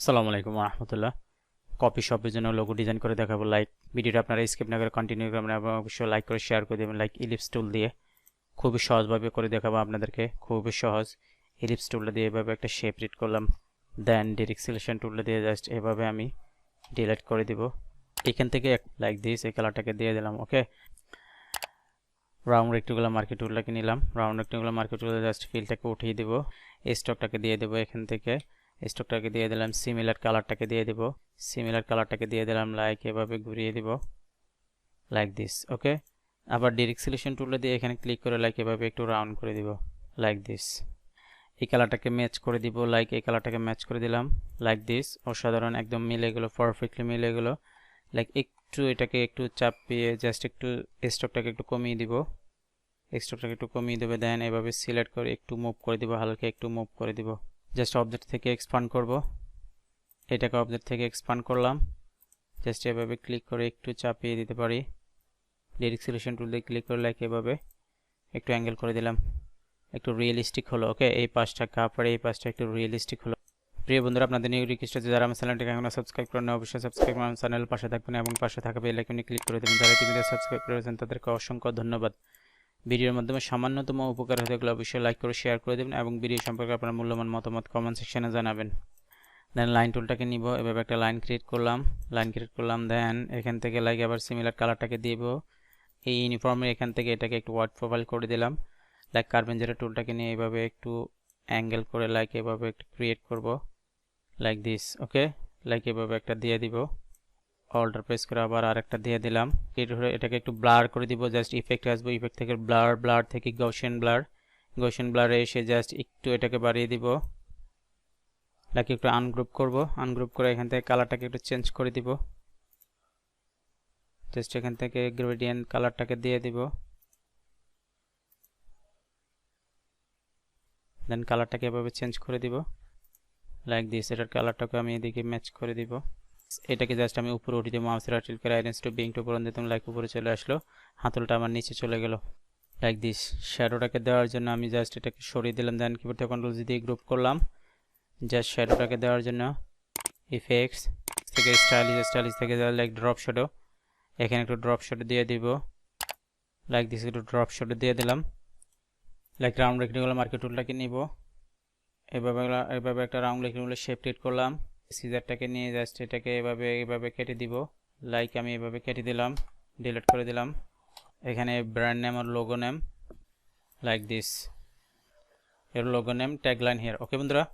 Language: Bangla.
সালামু আলাইকুম রহমতুল্লাহ কপি শপের জন্য লোগো ডিজাইন করে দেখাবো লাইক ভিডিওটা আপনারা স্কিপ না করে কন্টিনিউ করবেন এবং অবশ্যই লাইক করে শেয়ার করে দেবেন লাইক ইলিপস টুল দিয়ে। খুবই সহজভাবে করে দেখাবো আপনাদেরকে, খুবই সহজ। ইলিপস টুলটা দিয়ে এভাবে একটা শেপ রিড করলাম। দেন ডিরেক্ট সিলেকশন টুলটা দিয়ে জাস্ট এভাবে আমি ডিলিট করে দিব। এখান থেকে এক লাইক দিস এই কালারটাকে দিয়ে দিলাম ওকে রাউন্ড রেক্টিগুলো মার্কেট টুলটাকে নিলাম। রাউন্ড রেক্টিগুলো মার্কেট টুলে জাস্ট ফিলটাকে উঠিয়ে দিব। স্টকটাকে দিয়ে দেবো এখান থেকে। স্টকটাকে দিয়ে দিলাম সিমিলার কালারটাকে দিয়ে দিব। সিমিলার কালারটাকে দিয়ে দিলাম লাইক এভাবে ঘুরিয়ে দিব। লাইক দিস ওকে আবার ডিরেক্ট সিলেকশন টুলে দিয়ে এখানে ক্লিক করে লাইক এভাবে একটু রাউন্ড করে দিব। লাইক দিস এই কালারটাকে ম্যাচ করে দিব লাইক এই কালারটাকে ম্যাচ করে দিলাম। লাইক দিস অসাধারণ, একদম মিলে গেলো পারফেক্টলি মিলে গেলো। লাইক একটু এটাকে একটু চাপ চাপিয়ে জাস্ট একটু স্টকটাকে একটু কমিয়ে দিব। স্টকটাকে একটু কমিয়ে দেবে দেন এভাবে সিলেক্ট করে একটু মুভ করে দিব, হালকা একটু মুভ করে দিব। জাস্ট অবজেক্ট থেকে এক্সপান্ড করব। এটাকে অবজেক্ট থেকে এক্সপান্ড করলাম। জাস্ট এভাবে ক্লিক করে একটু চাপিয়ে দিতে পারি। ডিরেক্ট সিলেকশন টুল দিয়ে ক্লিক করে লাইক এভাবে একটু অ্যাঙ্গেল করে দিলাম। একটু রিয়েলিস্টিক হলো ওকে এই পাঁচটা কাপড়ে, এই পাঁচটা একটু রিয়েলিস্টিক হলো। প্রিয় বন্ধুরা, আপনাদের নিউ রিকোয়েস্ট আছে, যারা আমার চ্যানেলটাকে এখনও সাবস্ক্রাইব করেন অবশ্যই সাবস্ক্রাইব করে আমার চ্যানেল পাশে থাকবেন এবং পাশে থাকা বেল আইকনে ক্লিক করে দেবেন। যারা টিভিতে সাবস্ক্রাইব করেছেন, তাদেরকে অসংখ্য ধন্যবাদ। ভিডিওর মাধ্যমে সামান্যতম উপকার হয়ে থাকলে অবশ্যই লাইক করে শেয়ার করে দেবেন এবং ভিডিও সম্পর্কে আপনার মূল্যবান মতামত কমেন্ট সেকশনে জানাবেন। দেন লাইন টুলটাকে নিব, এভাবে একটা লাইন ক্রিয়েট করলাম। লাইন ক্রিয়েট করলাম দেন এখান থেকে লাইক আবার সিমিলার কালারটাকে দিব। এই ইউনিফর্মের এখান থেকে এটাকে একটু ওয়ার্ড প্রোফাইল করে দিলাম। লাইক কার্বেঞ্জারা টুলটাকে নিয়ে এভাবে একটু অ্যাঙ্গেল করে লাইক এভাবে একটু ক্রিয়েট করব। লাইক দিস ওকে লাইক এভাবে একটা দিয়ে দিব। অল্টার প্রেস করে আবার আরেকটা দিয়ে দিলাম। এটাকে একটু ব্লার করে দিব জাস্ট ইফেক্ট আসব ইফেক্ট থেকে ব্লার ব্লার থেকে গৌশন ব্লার গৌশন ব্লারে এসে জাস্ট একটু এটাকে বাড়িয়ে দিব। লাইক একটু আনগ্রুপ করব আনগ্রুপ করে এখান থেকে কালারটাকে একটু চেঞ্জ করে দিব। জাস্ট এখান থেকে গ্রেডিয়েন্ট কালারটাকে দিয়ে দিব। দেন কালারটাকে এভাবে চেঞ্জ করে দিব। লাইক দিস এটার কালারটাকে আমি এদিকে ম্যাচ করে দিব। এটাকে জাস্ট আমি উপরে উঠিয়ে দেবো মাউসের আর্টিল করে আইডেন্স টু বিং টু পূরণ দিতাম লাইক উপরে চলে আসলো। হাতলটা আমার নিচে চলে গেল। লাইক দিস শ্যাডোটাকে দেওয়ার জন্য আমি জাস্ট এটাকে সরিয়ে দিলাম দেন কিবোর্ড কন্ট্রোল দিয়ে গ্রুপ করলাম। জাস্ট শ্যাডোটাকে দেওয়ার জন্য ইফেক্টস থেকে স্টাইলিশ স্টাইলিশ থেকে লাইক ড্রপ শ্যাডো এখানে একটু ড্রপ শ্যাডো দিয়ে দিব। লাইক দিস একটু ড্রপ শ্যাডো দিয়ে দিলাম। লাইক রাউন্ড রেক্টিগুলো মার্কেট টুলটাকে নিব। এভাবে এভাবে একটা রাউন্ড রেক্টিগুলো শেপ টেট করলাম। সিজারটাকে নিয়ে জাস্ট এটাকে এভাবে এভাবে কেটে দিব। লাইক আমি এভাবে কেটে দিলাম ডিলিট করে দিলাম। এখানে ব্র্যান্ড নেম আর লোগো নেম লাইক দিস এর logo name tagline here okay বন্ধুরা?